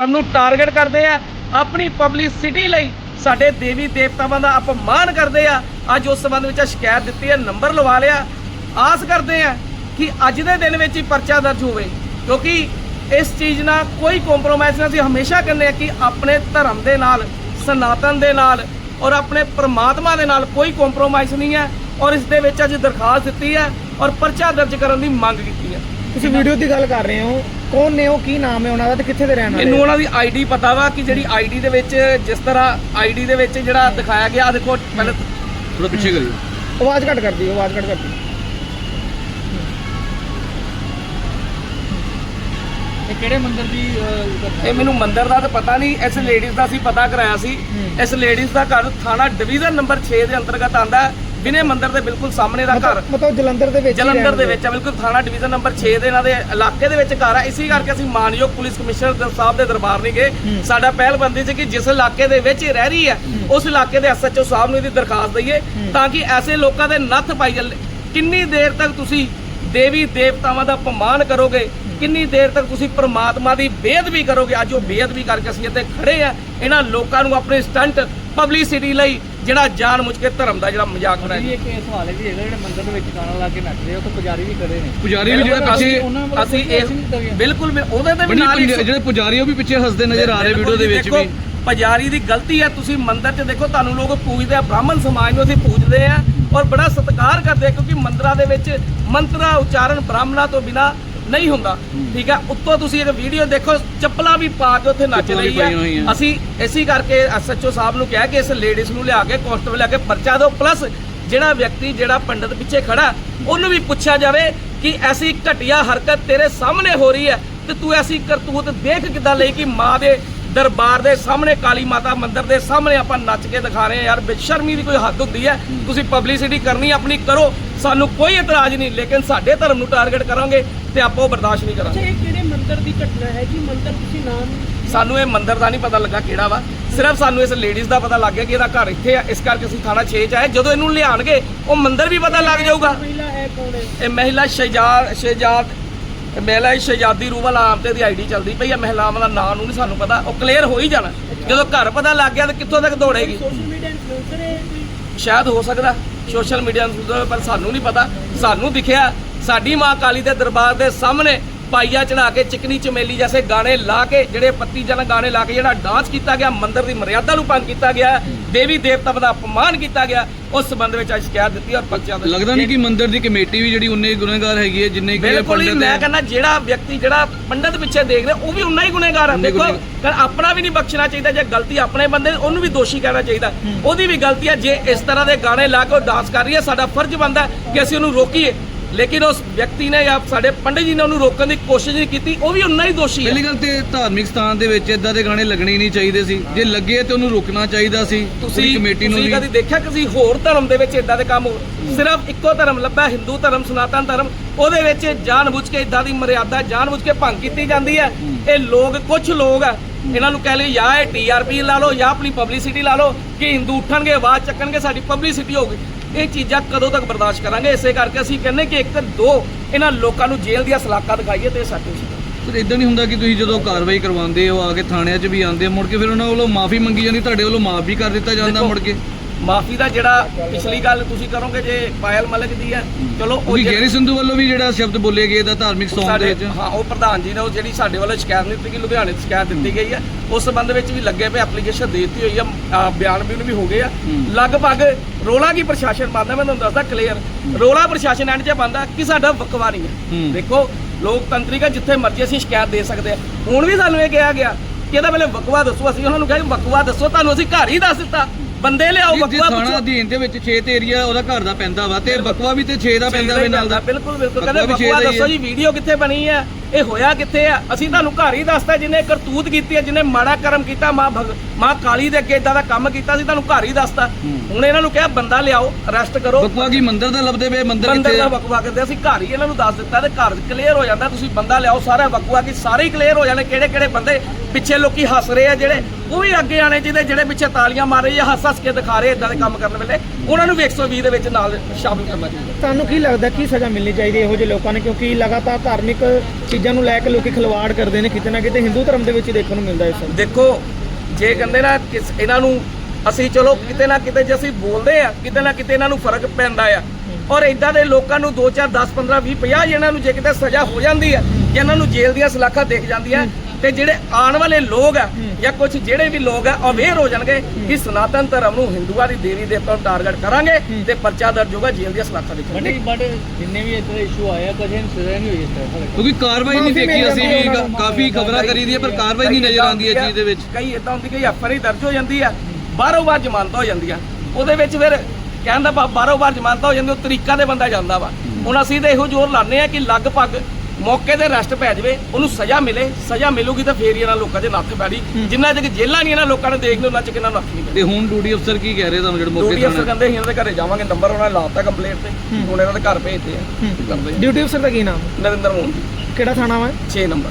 ਨੂੰ ਟਾਰਗੇਟ ਕਰਦੇ ਆ, ਆਪਣੀ ਪਬਲਿਸਿਟੀ ਲਈ ਸਾਡੇ ਦੇਵੀ ਦੇਵਤਾਵਾਂ ਦਾ ਅਪਮਾਨ ਕਰਦੇ ਆ। ਅੱਜ ਉਸ ਸੰਬੰਧ ਵਿੱਚ ਸ਼ਿਕਾਇਤ ਦਿੱਤੀ ਹੈ, ਨੰਬਰ ਲਵਾ ਲਿਆ। ਆਸ ਕਰਦੇ ਆ ਕਿ ਅੱਜ ਦੇ ਦਿਨ ਵਿੱਚ ਹੀ ਪਰਚਾ ਦਰਜ ਹੋਵੇ, ਕਿਉਂਕਿ ਇਸ ਚੀਜ਼ ਨਾਲ ਕੋਈ ਕੰਪਰੋਮਾਈਜ਼ ਨਹੀਂ। ਅਸੀਂ ਹਮੇਸ਼ਾ ਕਹਿੰਦੇ ਆ ਕਿ ਆਪਣੇ ਧਰਮ ਦੇ ਨਾਲ, ਸਨਾਤਨ ਦੇ ਨਾਲ ਔਰ ਆਪਣੇ ਪ੍ਰਮਾਤਮਾ ਦੇ ਨਾਲ ਕੋਈ ਕੰਪਰੋਮਾਈਜ਼ ਨਹੀਂ ਹੈ। ਔਰ ਇਸ ਦੇ ਵਿੱਚ ਅੱਜ ਦਰਖਾਸਤ ਦਿੱਤੀ ਹੈ ਔਰ ਪਰਚਾ ਦਰਜ ਕਰਨ ਦੀ ਮੰਗ ਕੀਤੀ ਹੈ। ਤੁਸੀਂ ਵੀਡੀਓ ਦੀ ਗੱਲ ਕਰ ਰਹੇ ਹੋ। ਕੌਣ ਨੇ ਉਹ? ਕੀ ਨਾਮ ਹੈ ਉਹਨਾਂ ਦਾ ਤੇ ਕਿੱਥੇ ਦੇ ਰਹਿਣ ਵਾਲੇ ਮੈਨੂੰ ਉਹਨਾਂ ਦੀ ਆਈਡੀ ਪਤਾ ਵਾ ਕਿ ਜਿਹੜੀ ਆਈਡੀ ਦੇ ਵਿੱਚ ਜਿਸ ਤਰ੍ਹਾਂ ਆਈਡੀ ਦੇ ਵਿੱਚ ਜਿਹੜਾ ਦਿਖਾਇਆ ਗਿਆ ਆਹ ਦੇਖੋ ਪਹਿਲੇ ਥੋੜਾ ਪਿੱਛੇ ਕਰਿਓ। ਆਵਾਜ਼ ਘੱਟ ਕਰ ਦਿਓ ਆਵਾਜ਼ ਘੱਟ ਕਰ ਦਿਓ ਇਹ ਕਿਹੜੇ ਮੰਦਿਰ ਦੀ ਇਹ ਮੈਨੂੰ ਮੰਦਿਰ ਦਾ ਤਾਂ ਪਤਾ ਨਹੀਂ ਇਸ ਲੇਡੀਜ਼ ਦਾ ਅਸੀਂ ਪਤਾ ਕਰਾਇਆ ਸੀ। ਇਸ ਲੇਡੀਜ਼ ਦਾ ਘਰ ਥਾਣਾ ਡਿਵੀਜ਼ਨ ਨੰਬਰ 6 ਦੇ ਅੰਤਰਗਤ ਆਂਦਾ ਵਿਨੇ ਮੰਦਿਰ ਦੇ ਬਿਲਕੁਲ ਸਾਹਮਣੇ ਦਾ ਘਰ। ਮਤਲਬ- ਜਲੰਧਰ ਦੇ ਵਿੱਚ ਜਲੰਧਰ ਦੇ ਵਿੱਚ ਆ ਬਿਲਕੁਲ ਥਾਣਾ ਡਿਵੀਜ਼ਨ ਨੰਬਰ 6 ਦੇ ਇਹਨਾਂ ਦੇ ਇਲਾਕੇ ਦੇ ਵਿੱਚ ਘਰ ਆ। ਇਸੇ ਕਰਕੇ ਅਸੀਂ ਮਾਨਯੋਗ ਪੁਲਿਸ ਕਮਿਸ਼ਨਰ ਸਾਹਿਬ ਦੇ ਦਰਬਾਰ ਨਹੀਂ ਗਏ। ਸਾਡਾ ਪਹਿਲ ਬੰਦੀ ਸੀ ਕਿ ਜਿਸ ਇਲਾਕੇ ਦੇ ਵਿੱਚ ਰਹਿ ਰਹੀ ਹੈ ਉਸ ਇਲਾਕੇ ਦੇ ਐਸਐਚਓ ਸਾਹਿਬ ਨੂੰ ਇਹਦੀ ਦਰਖਾਸਤ ਦਈਏ ਤਾਂ ਕਿ ਐਸੇ ਲੋਕਾਂ ਦੇ ਨੱਥ ਪਾਈ ਜਾਵੇ ਕਿੰਨੀ ਦੇਰ ਤੱਕ ਤੁਸੀਂ ਦੇਵੀ ਦੇਵਤਾਵਾਂ ਦਾ ਅਪਮਾਨ ਕਰੋਗੇ? ਕਿੰਨੀ ਦੇਰ ਤੱਕ ਤੁਸੀਂ ਪ੍ਰਮਾਤਮਾ ਦੀ ਬੇਅਦਬੀ ਕਰੋਗੇ? ਅੱਜ ਉਹ ਬੇਅਦਬੀ ਕਰਕੇ ਅਸੀਂ ਇੱਥੇ ਖੜੇ ਆ। ਇਹਨਾਂ ਲੋਕਾਂ ਨੂੰ ਆਪਣੇ ਸਟੰਟ ਪਬਲਿਸਿਟੀ ਲਈ ਜਿਹੜਾ ਜਾਣ ਮੁੱਝ ਕੇ ਧਰਮ ਦਾ ਜਿਹੜਾ ਮਜ਼ਾਕ ਬਣਾਇਆ ਇਹ ਕੇਸ ਵਾਲੇ ਵੀ ਹੈਗਾ ਜਿਹੜੇ ਮੰਦਿਰ ਦੇ ਵਿੱਚ ਗਾਣਾ ਲਾ ਕੇ ਨੱਚਦੇ ਉਹ ਤਾਂ ਪੁਜਾਰੀ ਵੀ ਖੜੇ ਨੇ ਪੁਜਾਰੀ ਵੀ ਜਿਹੜਾ ਪਿੱਛੇ ਅਸੀਂ ਇਹ। ਬਿਲਕੁਲ ਬਿਲ- ਉਹਦੇ ਤੇ ਵੀ ਨਾਲ ਹੀ ਜਿਹੜੇ ਪੁਜਾਰੀ ਉਹ ਵੀ ਪਿੱਛੇ ਹੱਸਦੇ ਨਜ਼ਰ ਆ ਰਹੇ ਵੀਡੀਓ ਦੇ ਵਿੱਚ ਵੀ ਪੁਜਾਰੀ ਦੀ ਗਲਤੀ ਹੈ ਤੁਸੀਂ ਮੰਦਿਰ 'ਚ ਦੇਖੋ ਤੁਹਾਨੂੰ ਲੋਕ ਪੂਜਦੇ ਆ ਬ੍ਰਾਹਮਣ ਸਮਾਜ ਨੂੰ ਅਸੀਂ ਪੂਜਦੇ ਆ ਔਰ ਬੜਾ ਸਤਿਕਾਰ ਕਰਦੇ ਆ ਕਿਉਂਕਿ ਮੰਦਿਰਾਂ ਦੇ ਵਿੱਚ ਮੰਤਰਾ ਉਚਾਰਨ ਬ੍ਰਾਹਮਣਾਂ ਤੋਂ ਬਿਨਾ ਨਹੀਂ ਹੁੰਦਾ ਠੀਕ ਹੈ ਉੱਤੋਂ ਤੁਸੀਂ ਇੱਕ ਵੀਡੀਓ ਦੇਖੋ ਚੱਪਲਾਂ ਵੀ ਪਾ ਕੇ ਉੱਥੇ ਨੱਚ ਰਹੀ। ਹੈ ਅਸੀਂ ਇਸੇ ਕਰਕੇ ਐਸਐਚਓ ਸਾਹਿਬ ਨੂੰ ਕਿਹਾ ਕਿ ਇਸ ਲੇਡੀਜ਼ ਨੂੰ ਲਿਆ ਕੇ ਕਾਂਸਟੇਬਲ ਲਿਆ ਕੇ ਪਰਚਾ ਦਿਓ। ਪਲੱਸ ਜਿਹੜਾ ਵਿਅਕਤੀ ਜਿਹੜਾ ਪੰਡਤ ਪਿੱਛੇ ਖੜਾ ਉਹਨੂੰ ਵੀ ਪੁੱਛਿਆ ਜਾਵੇ ਕਿ ਐਸੀ ਘਟੀਆ ਹਰਕਤ ਤੇਰੇ ਸਾਹਮਣੇ ਹੋ ਰਹੀ ਹੈ ਤੇ ਤੂੰ ਐਸੀ ਕਰਤੂਤ ਦੇਖ ਕਿੱਦਾਂ ਲਈ ਕਿ ਮਾਂ ਦੇ ਦਰਬਾਰ ਦੇ ਸਾਹਮਣੇ ਕਾਲੀ ਮਾਤਾ ਮੰਦਿਰ ਦੇ ਸਾਹਮਣੇ ਆਪਾਂ ਨੱਚ ਕੇ ਦਿਖਾ ਰਹੇ ਹਾਂ। ਯਾਰ ਬੇਸ਼ਰਮੀ ਦੀ ਕੋਈ ਹੱਦ ਹੁੰਦੀ ਹੈ। ਤੁਸੀਂ ਪਬਲਿਸਿਟੀ ਕਰਨੀ ਆਪਣੀ ਕਰੋ। ਸਾਨੂੰ ਕੋਈ ਇਤਰਾਜ਼ ਨਹੀਂ ਲੇਕਿਨ ਸਾਡੇ ਧਰਮ ਨੂੰ ਟਾਰਗੇਟ ਕਰਾਂਗੇ ਤੇ ਆਪਾਂ ਉਹ ਬਰਦਾਸ਼ਤ ਨਹੀਂ ਕਰਾਂਗੇ। ਇਹ ਕਿਹੜੇ ਮੰਦਿਰ ਦੀ ਘਟਨਾ ਹੈ? ਜੀ ਮੰਦਿਰ ਤੁਸੀਂ ਨਾਮ ਸਾਨੂੰ ਇਹ ਮੰਦਿਰ ਦਾ ਨਹੀਂ ਪਤਾ ਲੱਗਾ ਕਿਹੜਾ ਵਾ। ਸਿਰਫ ਸਾਨੂੰ ਇਸ ਲੇਡੀਜ਼ ਦਾ ਪਤਾ ਲੱਗ ਗਿਆ ਕਿ ਇਹਦਾ ਘਰ ਇੱਥੇ ਆ। ਇਸ ਕਰਕੇ ਅਸੀਂ ਥਾਣਾ 6 ਚ ਆਏ। ਜਦੋਂ ਇਹਨੂੰ ਲਿਆਣਗੇ ਉਹ ਮੰਦਿਰ ਵੀ ਪਤਾ ਲੱਗ ਜਾਊਗਾ। ਇਹ ਮਹਿਲਾ ਸ਼ਹਿਜਾਦ ਸ਼ਹਿਜਾਦ ਇਹ ਮਹਿਲਾ ਸ਼ਹਿਜਾਦੀ ਰੂਬਲ ਆਮ ਤੇ ਦੀ ਆਈਡੀ ਚੱਲਦੀ ਪਈ ਆ। ਮਹਿਲਾਵਾਂ ਦਾ ਨਾਂ ਨੂੰ ਨਹੀਂ ਸਾਨੂੰ ਪਤਾ। ਉਹ ਕਲੀਅਰ ਹੋ ਹੀ ਜਾਣਾ। ਜਦੋਂ ਘਰ ਪਤਾ ਲੱਗ ਗਿਆ ਤਾਂ ਕਿੱਥੋਂ ਤੱਕ ਦੌੜੇਗੀ? ਸੋਸ਼ਲ ਮੀਡੀਆ ਇਨਫਲੂਐਂਸਰ ਹੈ ਕੋਈ? ਸ਼ਾਇਦ ਹੋ ਸਕਦਾ ਸੋਸ਼ਲ ਮੀਡੀਆ ਨੂੰ ਪਰ ਸਾਨੂੰ ਨਹੀਂ ਪਤਾ। ਸਾਨੂੰ ਦਿਖਿਆ, ਸਾਡੀ ਮਾਂ ਕਾਲੀ ਦੇ ਦਰਬਾਰ ਦੇ ਸਾਹਮਣੇ ਪਾਈਆ ਚੜਾ ਕੇ ਚਿਕਨੀ ਚਮੇਲੀ ਜੈਸੇ ਗਾਣੇ ਲਾ ਕੇ ਜਿਹੜੇ ਪੱਤੀ ਜਨ ਗਾਣੇ ਲਾ ਕੇ ਜਿਹੜਾ ਡਾਂਸ ਕੀਤਾ ਗਿਆ ਮੰਦਿਰ ਦੀ ਮਰਿਆਦਾ ਨੂੰ ਭੰਗ ਕੀਤਾ ਗਿਆ ਦੇਵੀ ਦੇਵਤਾ ਦਾ ਅਪਮਾਨ ਕੀਤਾ ਗਿਆ ਉਸ ਸੰਬੰਧ ਵਿੱਚ ਅੱਜ ਸ਼ਿਕਾਇਤ ਦਿੱਤੀ ਔਰ ਪਰਚਾ ਦਰਜ ਲੱਗਦਾ ਨਹੀਂ ਕਿ ਮੰਦਿਰ ਦੀ ਕਮੇਟੀ ਵੀ ਜਿਹੜੀ ਉਨੇ ਗੁਨਾਹਗਾਰ ਹੈਗੀ ਹੈ ਜਿੰਨੇ ਕਿ ਬਿਲਕੁਲ ਮੈਂ ਕਹਿੰਦਾ ਜਿਹੜਾ ਵਿਅਕਤੀ ਜਿਹੜਾ ਪੰਡਤ ਪਿੱਛੇ ਦੇਖ ਰਿਹਾ ਉਹ ਵੀ ਉਨਾ ਹੀ ਗੁਨੇਗਾਰ ਹੈ ਦੇਖੋ। ਕਰ ਆਪਣਾ ਵੀ ਨਹੀਂ ਬਖਸ਼ਣਾ ਚਾਹੀਦਾ ਜੇ ਗਲਤੀ ਆਪਣੇ ਬੰਦੇ ਉਹਨੂੰ ਵੀ ਦੋਸ਼ੀ ਕਹਿਣਾ ਚਾਹੀਦਾ। ਉਹਦੀ ਵੀ ਗਲਤੀ ਹੈ ਜੇ ਇਸ ਤਰ੍ਹਾਂ ਦੇ ਗਾਣੇ ਲਾ ਕੇ ਉਹ ਡਾਂਸ ਕਰ ਰਹੀ ਹੈ ਸਾਡਾ ਫਰਜ਼ ਬਣਦਾ ਕਿ ਅਸੀਂ ਉਹਨੂੰ ਰੋਕੀਏ। ਲੇਕਿਨ ਉਸ ਵਿਅਕਤੀ ਨੇ ਜਾਂ ਸਾਡੇ ਪੰਡਿਤ ਜੀ ਨੇ ਉਹਨੂੰ ਰੋਕਣ ਦੀ ਕੋਸ਼ਿਸ਼ ਨਹੀਂ ਕੀਤੀ ਉਹ ਵੀ ਉਨਾ ਹੀ ਦੋਸ਼ੀ ਹੈ। ਪਹਿਲੀ ਗੱਲ ਤੇ ਧਾਰਮਿਕ ਸਥਾਨ ਦੇ ਵਿੱਚ ਇਦਾਂ ਦੇ ਗਾਣੇ ਲੱਗਣੇ ਹੀ ਨਹੀਂ ਚਾਹੀਦੇ ਸੀ। ਜੇ ਲੱਗੇ ਤੇ ਉਹਨੂੰ ਰੁਕਣਾ ਚਾਹੀਦਾ ਸੀ ਤੁਸੀਂ ਕਮੇਟੀ ਨੂੰ ਤੁਸੀਂ ਵੀ। ਕਦੀ ਦੇਖਿਆ ਕਿਸੇ ਹੋਰ ਧਰਮ ਦੇ ਵਿੱਚ ਇਦਾਂ ਦੇ ਕੰਮ? ਹੋ ਸਿਰਫ ਇੱਕੋ ਧਰਮ ਲੱਭਾ ਹਿੰਦੂ ਧਰਮ ਸਨਾਤਨ ਧਰਮ ਉਹਦੇ ਵਿੱਚ ਜਾਣਬੁੱਝ ਕੇ ਇਦਾਂ ਦੀ ਮਰਿਆਦਾ ਜਾਣਬੁੱਝ ਕੇ ਭੰਗ ਕੀਤੀ ਜਾਂਦੀ ਹੈ। ਇਹ ਲੋਕ ਕੁਝ ਲੋਕ ਆ ਇਹਨਾਂ ਨੂੰ ਕਹਿ ਲਈ ਜਾਂ ਇਹ ਟੀਆਰਪੀ ਲਾ ਲਓ ਜਾਂ ਆਪਣੀ ਪਬਲਿਸਿਟੀ ਲਾ ਲਓ ਕਿ ਹਿੰਦੂ ਉੱਠਣਗੇ ਆਵਾਜ਼ ਚੱਕਣਗੇ ਸਾਡੀ ਪਬਲਿਸਿਟੀ ਹੋਊਗੀ। ਇਹ ਚੀਜ਼ਾਂ ਕਦੋਂ ਤੱਕ ਬਰਦਾਸ਼ਤ ਕਰਾਂਗੇ? ਇਸੇ ਕਰਕੇ ਅਸੀਂ ਕਹਿੰਦੇ ਕਿ ਇੱਕ ਦੋ ਇਹਨਾਂ ਲੋਕਾਂ ਨੂੰ ਜੇਲ੍ਹ ਦੀਆਂ ਸਲਾਖਾਂ ਦਿਖਾਈਏ ਤੇ ਸਾਡੇ ਸੀ ਪਰ ਇਦਾਂ ਨਹੀਂ ਹੁੰਦਾ ਕਿ ਤੁਸੀਂ ਜਦੋਂ ਕਾਰਵਾਈ ਕਰਵਾਉਂਦੇ ਹੋ ਆ ਕੇ ਥਾਣਿਆਂ 'ਚ ਵੀ ਆਉਂਦੇ ਮੁੜ ਕੇ ਫਿਰ ਉਹਨਾਂ ਵੱਲੋਂ ਮਾਫੀ ਮੰਗੀ ਜਾਂਦੀ ਤੁਹਾਡੇ ਵੱਲੋਂ ਮਾਫ ਵੀ ਕਰ ਦਿੱਤਾ ਜਾਂਦਾ ਮੁੜ ਕੇ? ਮਾਫੀ ਦਾ ਜਿਹੜਾ ਪਿਛਲੀ ਗੱਲ ਤੁਸੀਂ ਕਰੋਗੇ ਜੇ ਪਾਇਲ ਮਲਕ ਦੀ ਹੈ ਚਲੋ ਉਹ ਗੈਰੀ ਸੰਧੂ ਵੱਲੋਂ ਵੀ ਜਿਹੜਾ ਸ਼ਬਦ ਬੋਲੇ ਗਏ ਦਾ ਧਾਰਮਿਕ ਸੌਂਗ ਦੇ ਵਿੱਚ। ਹਾਂ ਉਹ ਪ੍ਰਧਾਨ ਜੀ ਨੇ ਉਹ ਜਿਹੜੀ ਸਾਡੇ ਵੱਲੋਂ ਸ਼ਿਕਾਇਤ ਨਹੀਂ ਦਿੱਤੀ ਗਈ ਲੁਧਿਆਣੇ ਤੋਂ ਸ਼ਿਕਾਇਤ ਦਿੱਤੀ ਗਈ ਹੈ। ਉਸ ਸੰਬੰਧ ਵਿੱਚ ਵੀ ਲੱਗੇ ਪਏ ਐਪਲੀਕੇਸ਼ਨ ਦੇ ਦਿੱਤੀ ਹੋਈ ਆ ਬਿਆਨ ਵੀ ਵੀ ਹੋ ਗਏ ਆ। ਲਗਭਗ ਰੋਲਾ ਕੀ ਪ੍ਰਸ਼ਾਸਨ ਬੰਦਾ ਮੈਂ ਤੁਹਾਨੂੰ ਦੱਸਦਾ ਕਲੀਅਰ ਰੋਲਾ ਪ੍ਰਸ਼ਾਸਨ ਐਂਡ 'ਚ ਬੰਦਾ ਕਿ ਸਾਡਾ ਵਕਵਾ ਨਹੀਂ ਹੈ। ਦੇਖੋ ਲੋਕਤੰਤਰਿਕ ਹੈ ਜਿੱਥੇ ਮਰਜ਼ੀ ਅਸੀਂ ਸ਼ਿਕਾਇਤ ਦੇ ਸਕਦੇ ਆ। ਹੁਣ ਵੀ ਸਾਨੂੰ ਇਹ ਕਿਹਾ ਗਿਆ ਕਿ ਇਹਦਾ ਪਹਿਲੇ ਵਕਵਾ ਦੱਸੋ ਅਸੀਂ ਉਹਨਾਂ ਨੂੰ ਕਿਹਾ ਕਿ ਵਕਵਾ ਦੱਸੋ ਤੁਹਾਨੂੰ ਅਸੀਂ ਘਰ ਹੀ ਦੱਸ ਦਿੱਤਾ। ਬੰਦੇ ਲਿਆਓ ਜੇ ਵਕਵਾ ਥਾਣਾ ਪੁੱਛੋ। ਅਧੀਨ ਦੇ ਵਿੱਚ 6 ਤੇ ਏਰੀਆ ਉਹਦਾ ਘਰ ਦਾ ਪੈਂਦਾ ਵਾ ਤੇ ਬਕਵਾ ਵੀ ਤੇ 6 ਦਾ ਪੈਂਦਾ ਵੇ ਨਾਲ ਦਾ। ਬਿਲਕੁਲ ਬਿਲਕੁਲ। ਬਕਵਾ ਕਹਿੰਦੇ ਬਕਵਾ ਦੱਸੋ। ਜੀ ਵੀਡੀਓ ਕਿੱਥੇ ਬਣੀ ਹੈ? ਇਹ ਹੋਇਆ ਕਿੱਥੇ ਆ? ਅਸੀਂ ਤੁਹਾਨੂੰ ਘਰ ਹੀ ਦੱਸਤਾ ਜਿਹਨੇ ਕਰਤੂਤ ਕੀਤੀ ਹੈ ਜਿਹਨੇ ਮਾੜਾ ਕਰਮ ਕੀਤਾ ਮਾਂ ਭਗ ਮਾਂ ਕਾਲੀ ਦੇ ਅੱਗੇ ਇਦਾਂ ਦਾ ਕੰਮ ਕੀਤਾ ਸੀ ਤੁਹਾਨੂੰ ਘਰ ਹੀ ਦੱਸਤਾ। ਹੁਣ ਇਹਨਾਂ ਨੂੰ ਕਿਹਾ ਬੰਦਾ ਲਿਆਓ ਅਰੈਸਟ ਕਰੋ। ਬਕਵਾ ਕੀ ਮੰਦਿਰ ਦਾ ਲੱਭਦੇ ਵੇ ਮੰਦਿਰ ਕਿੱਥੇ ਦਾ ਬਕਵਾ ਕਰਦੇ ਅਸੀਂ ਘਰ ਹੀ ਇਹਨਾਂ ਨੂੰ ਦੱਸ ਦਿੱਤਾ ਤੇ ਘਰ ਕਲੀਅਰ ਹੋ ਜਾਂਦਾ ਤੁਸੀਂ ਬੰਦਾ ਲਿਆਓ ਸਾਰਾ ਬਕਵਾ ਕੀ ਸਾਰੇ ਹੀ ਕਲੀਅਰ ਹੋ ਜਾਣੇ ਕਿਹੜੇ ਕਿਹੜੇ ਬੰਦੇ ਪਿੱਛੇ ਲੋਕੀ ਹੱਸ ਰਹੇ ਆ ਜਿਹੜੇ ਉਹ ਵੀ ਅੱਗੇ ਆਣੇ ਜਿਹਦੇ ਜਿਹੜੇ ਪਿੱਛੇ ਤਾਲੀਆਂ ਮਾਰ ਰਹੇ ਆ ਹੱਸ ਹੱਸ ਕੇ ਦਿਖਾ ਰਹੇ ਇਦਾਂ ਦੇ ਕੰਮ ਕਰਨ ਵੇਲੇ ਉਹਨਾਂ ਨੂੰ ਵੀ 120 ਦੇ ਵਿੱਚ ਨਾਲ ਸ਼ਾਮਿਲ ਕਰਨਾ ਚਾਹੀਦਾ। ਤੁਹਾਨੂੰ ਕੀ ਲੱਗਦਾ ਕੀ ਸਜ਼ਾ ਮਿਲਣੀ ਚਾਹੀਦੀ ਹੈ ਇਹੋ ਜਿਹੇ ਲੋਕਾਂ ਨੇ? ਕਿਉਂਕਿ ਲਗਾਤਾਰ ਧਾਰਮਿਕ ਚੀਜ਼ਾਂ ਨੂੰ ਲੈ ਕੇ ਲੋਕੀ ਖਿਲਵਾੜ ਕਰਦੇ ਨੇ, ਕਿਤੇ ਨਾ ਕਿਤੇ ਹਿੰਦੂ ਧਰਮ ਦੇ ਵਿੱਚ ਹੀ ਦੇਖਣ ਨੂੰ ਮਿਲਦਾ ਹੈ ਦੇਖੋ, ਜੇ ਕਹਿੰਦੇ ਨਾ ਕਿ ਇਹਨਾਂ ਨੂੰ ਅਸੀਂ ਚਲੋ ਕਿਤੇ ਨਾ ਕਿਤੇ ਜੇ ਅਸੀਂ ਬੋਲਦੇ ਆ, ਕਿਤੇ ਨਾ ਕਿਤੇ ਇਹਨਾਂ ਨੂੰ ਫ਼ਰਕ ਪੈਂਦਾ ਆ। ਔਰ ਇਦਾਂ ਦੇ ਲੋਕਾਂ ਨੂੰ 2 4 10 15 20 50 ਜਿਹਨਾਂ ਨੂੰ ਜੇ ਕਿਤੇ ਸਜ਼ਾ ਹੋ ਜਾਂਦੀ ਹੈ ਇਹਨਾਂ ਨੂੰ ਜੇਲ੍ਹ ਦੀਆਂ ਸਲਾਖਾਂ ਦੇਖ ਜਾਂਦੀਆਂ ਤੇ ਜਿਹੜੇ ਆਉਣ ਵਾਲੇ ਲੋਕ ਆ ਜਾਂ ਕੁਝ ਜਿਹੜੇ ਵੀ ਲੋਕ ਆ ਅਵੇਅਰ ਹੋ ਜਾਣਗੇ ਕਿ ਸਨਾਤਨ ਧਰਮ ਨੂੰ ਹਿੰਦੂਆਂ ਦੀ ਦੇਵੀ ਦੇਵਤਾ ਨੂੰ ਟਾਰਗੇਟ ਕਰਾਂਗੇ ਤੇ ਪਰਚਾ ਦਰਜ ਹੋਗਾ ਜੇਲ੍ਹ ਦੀਆਂ ਸਲਾਖਾਂ ਬਟ ਦੇਖਾਂਗੇ ਬਟ ਜਿੰਨੇ ਵੀ ਇੱਥੇ ਇਸ਼ੂ ਆਇਆ ਨਹੀਂ ਸਜ਼ਾ ਨਹੀਂ ਹੋਈ ਇਸ ਤਰ੍ਹਾਂ। ਕਿਉਂਕਿ ਕਾਰਵਾਈ ਨਹੀਂ ਦੇਖੀ ਅਸੀਂ ਜਾਂਦੀ ਵੀ ਹੈ। ਕਾਫੀ ਖਬਰਾਂ ਕਰੀ ਦੀ ਹੈ ਪਰ ਕਾਰਵਾਈ ਨਹੀਂ ਨਜ਼ਰ ਆਉਂਦੀ ਹੈ ਚੀਜ਼ ਦੇ ਵਿੱਚ। ਕਈ ਇਦਾਂ ਹੁੰਦੀ ਕਈ ਐਫਆਰ ਦਰਜ ਹੋ ਜਾਂਦੀ ਆ ਬਾਹਰੋਂ ਬਾਹਰ ਜ਼ਮਾਨਤ ਹੋ ਜਾਂਦੀਆਂ। ਉਹਦੇ ਵਿੱਚ ਫਿਰ ਕਹਿਣ ਦਾ ਭਾਵ ਬਾਹਰੋਂ ਬਾਹਰ ਜ਼ਮਾਨਤ ਹੋ ਜਾਂਦੀ ਉਹ ਤਰੀਕਾ ਦੇ ਬੰਦਾ ਜਾਂਦਾ ਵਾ। ਹੁਣ ਅਸੀਂ ਤਾਂ ਇਹੋ ਜ਼ੋਰ ਲਾਉਂਦੇ ਆ ਕਿ ਲਗਭਗ ਮੌਕੇ ਤੇ ਅਰੈਸਟ ਪੈ ਜਾਵੇ ਉਹਨੂੰ ਸਜ਼ਾ ਮਿਲੇ ਸਜ਼ਾ ਮਿਲੂਗੀ ਤਾਂ ਫੇਰ ਹੀ ਇਹਨਾਂ ਲੋਕਾਂ ਦੇ ਨੱਥ ਪੈੜੀ। ਜਿੰਨਾ ਚਿਰ ਜੇਲ੍ਹਾਂ ਨਹੀਂ ਇਹਨਾਂ ਲੋਕਾਂ ਨੇ ਦੇਖ ਲਿਆ ਉਹਨਾਂ ਚ ਕਿੰਨਾ ਨੱਥ ਨਹੀਂ ਤੇ ਹੁਣ ਡਿਊਟੀ ਅਫਸਰ ਕੀ ਕਹਿ ਰਹੇ ਤੁਹਾਨੂੰ ਜਿਹੜੇ ਮੌਕੇ ਡਿਊਟੀ ਅਫਸਰ ਕਹਿੰਦੇ ਅਸੀਂ ਇਹਨਾਂ ਦੇ ਘਰੇ ਜਾਵਾਂਗੇ ਨੰਬਰ ਉਹਨਾਂ ਨੇ ਲਾਤਾ ਕੰਪਲੇਂਟ ਤੇ। ਹੁਣ ਇਹਨਾਂ ਦੇ ਘਰ ਭੇਜਦੇ ਆ। ਡਿਊਟੀ ਅਫਸਰ ਦਾ ਕੀ ਨਾਮ? ਨਰਿੰਦਰ ਮੋਹਨ ਕਿਹੜਾ ਥਾਣਾ ਵਾ? 6 ਨੰਬਰ।